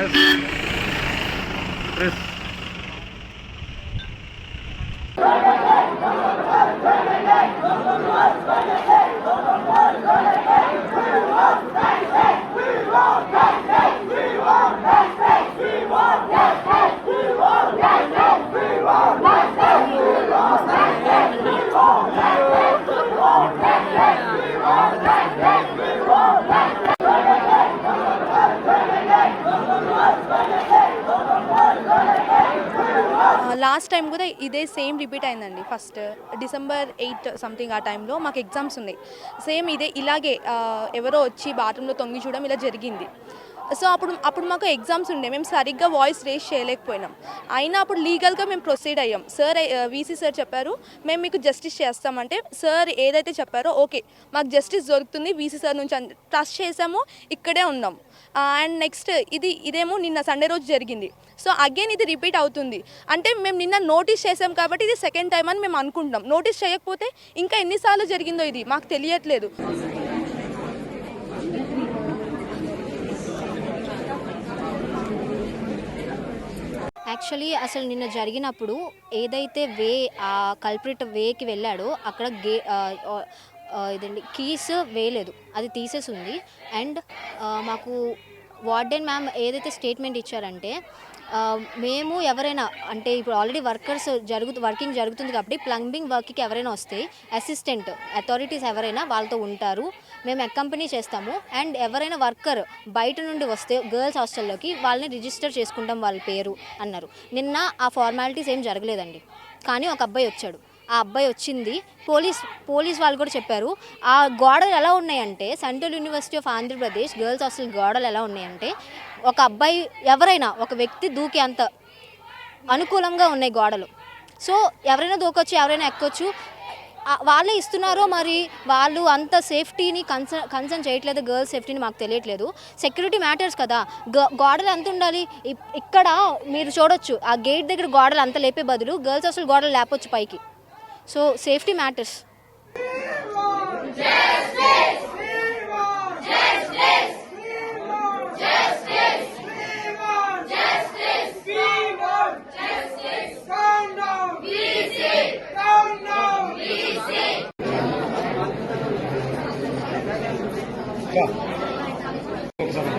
Minus plus last time కూడా ఇదే same repeat అయిందండి. ఫస్ట్ డిసెంబర్ ఎయిత్ సంథింగ్ ఆ టైంలో మాకు ఎగ్జామ్స్ ఉన్నాయి. సేమ్ ఇదే ఇలాగే ఎవరో వచ్చి బాత్రూంలో తొంగి చూడడం ఇలా జరిగింది. సో అప్పుడు అప్పుడు మాకు ఎగ్జామ్స్ ఉండే. మేము సరిగ్గా వాయిస్ రేస్ చేయలేకపోయినాం. అయినా అప్పుడు లీగల్గా మేము ప్రొసీడ్ అయ్యాం. సార్ వీసీ సార్ చెప్పారు మేము మీకు జస్టిస్ చేస్తామంటే సార్ ఏదైతే చెప్పారో ఓకే మాకు జస్టిస్ దొరుకుతుంది వీసీ సార్ నుంచి ట్రస్ట్ చేసాము ఇక్కడే ఉన్నాం. అండ్ నెక్స్ట్ ఇది ఇదేమో నిన్న సండే రోజు జరిగింది. సో అగైన్ ఇది రిపీట్ అవుతుంది. అంటే మేము నిన్న నోటీస్ చేసాం కాబట్టి ఇది సెకండ్ టైం అని మేము అనుకుంటున్నాం. నోటీస్ చేయకపోతే ఇంకా ఎన్నిసార్లు జరిగిందో ఇది మాకు తెలియట్లేదు. యాక్చువల్లీ అసలు నిన్న జరిగినప్పుడు ఏదైతే వే ఆ కల్ప్రిట్ వేకి వెళ్ళాడో అక్కడ గే ఇదండి కీస్ వేయలేదు. అది తీసేసి ఉంది అండ్ మాకు వార్డెన్ మ్యామ్ ఏదైతే స్టేట్మెంట్ ఇచ్చారంటే మేము ఎవరైనా అంటే ఇప్పుడు ఆల్రెడీ వర్కర్స్ జరుగుతు వర్కింగ్ జరుగుతుంది కాబట్టి ప్లంబింగ్ వర్క్కి ఎవరైనా వస్తే అసిస్టెంట్ అథారిటీస్ ఎవరైనా వాళ్ళతో ఉంటారు. మేము అకంపెనీ చేస్తాము. అండ్ ఎవరైనా వర్కర్ బయట నుండి వస్తే గర్ల్స్ హాస్టల్లోకి వాళ్ళని రిజిస్టర్ చేసుకుంటాం వాళ్ళ పేరు అన్నారు. నిన్న ఆ ఫార్మాలిటీస్ ఏం జరగలేదండి. కానీ ఒక అబ్బాయి వచ్చాడు. ఆ అబ్బాయి వచ్చింది. పోలీస్ పోలీస్ వాళ్ళు కూడా చెప్పారు ఆ గోడలు ఎలా ఉన్నాయంటే Central University of Andhra Pradesh girls hostel గోడలు ఎలా ఉన్నాయంటే ఒక అబ్బాయి ఎవరైనా ఒక వ్యక్తి దూకే అంత అనుకూలంగా ఉన్నాయి గోడలు. సో ఎవరైనా దూకొచ్చు ఎవరైనా ఎక్కొచ్చు వాళ్ళే ఇస్తున్నారో మరి వాళ్ళు అంత సేఫ్టీని కన్సర్న్ కన్సర్న్ చేయట్లేదు గర్ల్స్ సేఫ్టీని మాకు తెలియట్లేదు. సెక్యూరిటీ మ్యాటర్స్ కదా. గ- గోడలు ఎంత ఉండాలి? ఇప్- ఇక్కడ మీరు చూడొచ్చు ఆ గేట్ దగ్గర గోడలు అంత లేపే బదులు గర్ల్స్ అసలు గోడలు లేపొచ్చు పైకి. సో సేఫ్టీ మ్యాటర్స్ ఇంకా